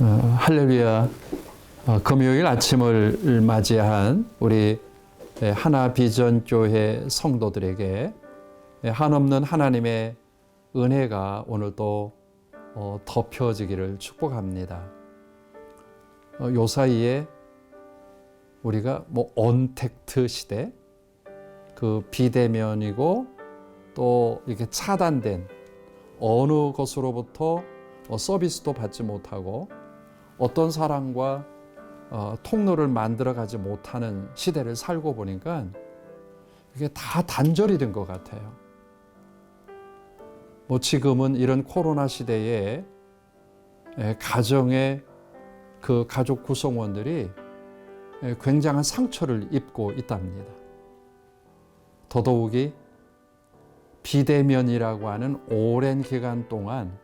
어, 할렐루야. 어, 금요일 아침을 맞이한 우리 예, 하나 비전 교회 성도들에게 예, 한없는 하나님의 은혜가 오늘도 어, 덮여지기를 축복합니다. 어, 요 사이에 우리가 뭐 언택트 시대, 그 비대면이고 또 이렇게 차단된 어느 것으로부터 어, 서비스도 받지 못하고 어떤 사람과 어, 통로를 만들어 가지 못하는 시대를 살고 보니까 이게 다 단절이 된 것 같아요. 뭐 지금은 이런 코로나 시대에 예, 가정의 그 가족 구성원들이 예, 굉장한 상처를 입고 있답니다. 더더욱이 비대면이라고 하는 오랜 기간 동안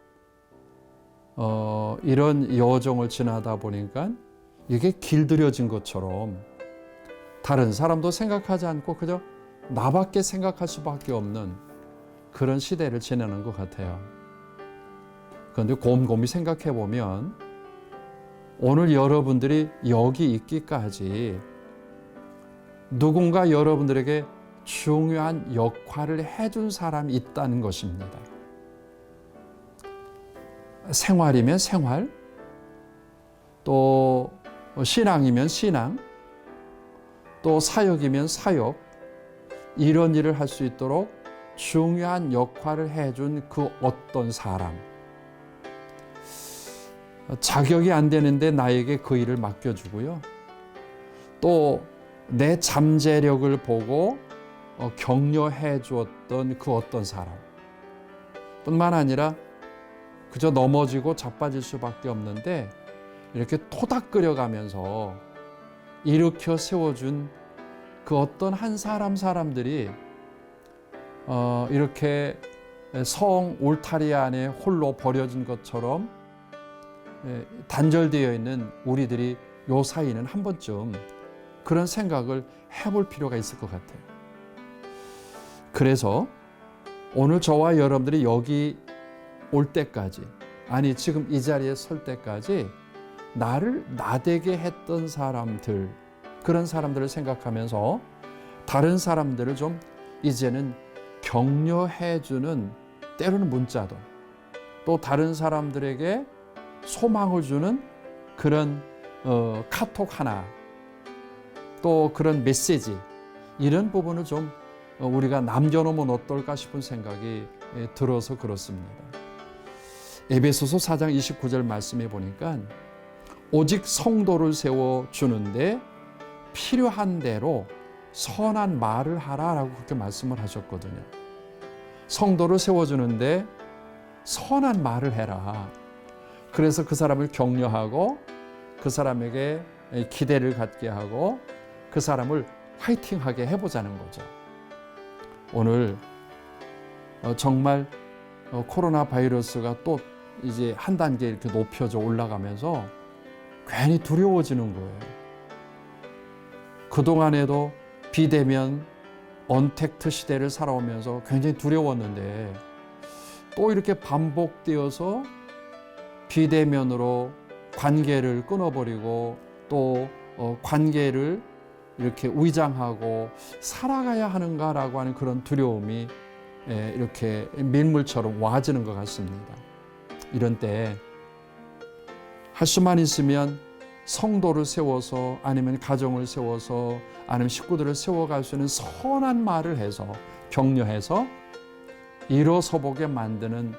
어, 이런 여정을 지나다 보니까 이게 길들여진 것처럼 다른 사람도 생각하지 않고 그저 나밖에 생각할 수밖에 없는 그런 시대를 지내는 것 같아요. 그런데 곰곰이 생각해 보면 오늘 여러분들이 여기 있기까지 누군가 여러분들에게 중요한 역할을 해준 사람이 있다는 것입니다. 생활이면 생활, 또 신앙이면 신앙, 또 사역이면 사역, 이런 일을 할 수 있도록 중요한 역할을 해준 그 어떤 사람. 자격이 안 되는데 나에게 그 일을 맡겨주고요. 또 내 잠재력을 보고 어, 격려해 주었던 그 어떤 사람. 뿐만 아니라 그저 넘어지고 자빠질 수밖에 없는데 이렇게 토닥거려 가면서 일으켜 세워준 그 어떤 한 사람 사람들이 어, 이렇게 성 울타리 안에 홀로 버려진 것처럼 예, 단절되어 있는 우리들이 요 사이는 한 번쯤 그런 생각을 해볼 필요가 있을 것 같아요. 그래서 오늘 저와 여러분들이 여기 올 때까지, 아니, 지금 이 자리에 설 때까지 나를 나대게 했던 사람들, 그런 사람들을 생각하면서 다른 사람들을 좀 이제는 격려해주는 때로는 문자도 또 다른 사람들에게 소망을 주는 그런 어, 카톡 하나 또 그런 메시지 이런 부분을 좀 어, 우리가 남겨놓으면 어떨까 싶은 생각이 예, 들어서 그렇습니다. 에베소서 4장 29절 말씀해 보니까 오직 성도를 세워 주는데 필요한 대로 선한 말을 하라라고 그렇게 말씀을 하셨거든요. 성도를 세워 주는데 선한 말을 해라. 그래서 그 사람을 격려하고 그 사람에게 기대를 갖게 하고 그 사람을 화이팅하게 해보자는 거죠. 오늘 어, 정말 어, 코로나 바이러스가 또 이제 한 단계 이렇게 높여져 올라가면서 괜히 두려워지는 거예요. 그동안에도 비대면 언택트 시대를 살아오면서 굉장히 두려웠는데 또 이렇게 반복되어서 비대면으로 관계를 끊어버리고 또 어, 관계를 이렇게 위장하고 살아가야 하는가라고 하는 그런 두려움이 예, 이렇게 밀물처럼 와지는 것 같습니다. 이런 때할 수만 있으면 성도를 세워서 아니면 가정을 세워서 아니면 식구들을 세워갈 수 있는 선한 말을 해서 격려해서 일어서 보게 만드는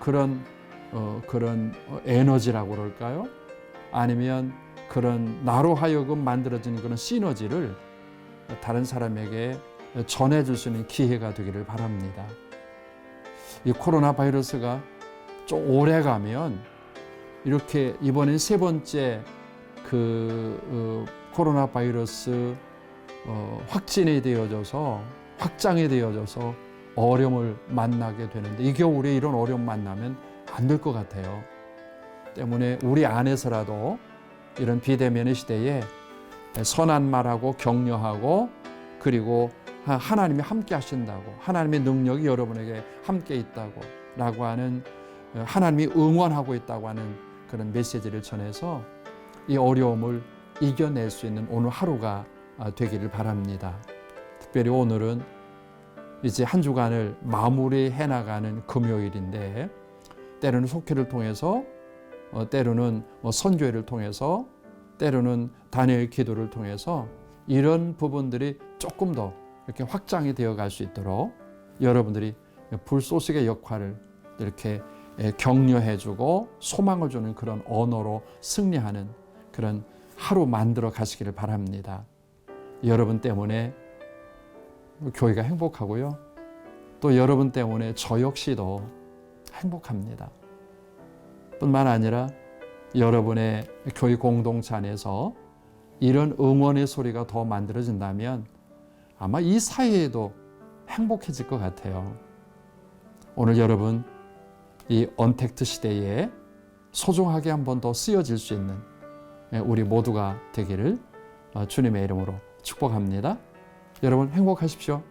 그런 어, 그런 에너지라고 그럴까요? 아니면 그런 나로 하여금 만들어지는 그런 시너지를 다른 사람에게 전해줄 수 있는 기회가 되기를 바랍니다. 이 코로나 바이러스가 좀 오래 가면 이렇게 이번엔 세 번째 그 어, 코로나 바이러스 어, 확진이 되어져서 확장이 되어져서 어려움을 만나게 되는데 이 겨울에 이런 어려움 만나면 안 될 것 같아요. 때문에 우리 안에서라도 이런 비대면의 시대에 선한 말하고 격려하고 그리고 하나님이 함께 하신다고 하나님의 능력이 여러분에게 함께 있다고 라고 하는 하나님이 응원하고 있다고 하는 그런 메시지를 전해서 이 어려움을 이겨낼 수 있는 오늘 하루가 아, 되기를 바랍니다. 특별히 오늘은 이제 한 주간을 마무리해 나가는 금요일인데 때로는 속회를 통해서 어, 때로는 뭐 선교회를 통해서 때로는 단일 기도를 통해서 이런 부분들이 조금 더 이렇게 확장이 되어 갈 수 있도록 여러분들이 불소식의 역할을 이렇게 예, 격려해주고 소망을 주는 그런 언어로 승리하는 그런 하루 만들어 가시기를 바랍니다. 여러분 때문에 교회가 행복하고요. 또 여러분 때문에 저 역시도 행복합니다. 뿐만 아니라 여러분의 교회 공동체 안에서 이런 응원의 소리가 더 만들어진다면 아마 이 사회에도 행복해질 것 같아요. 오늘 여러분 이 언택트 시대에 소중하게 한 번 더 쓰여질 수 있는 우리 모두가 되기를 주님의 이름으로 축복합니다. 여러분 행복하십시오.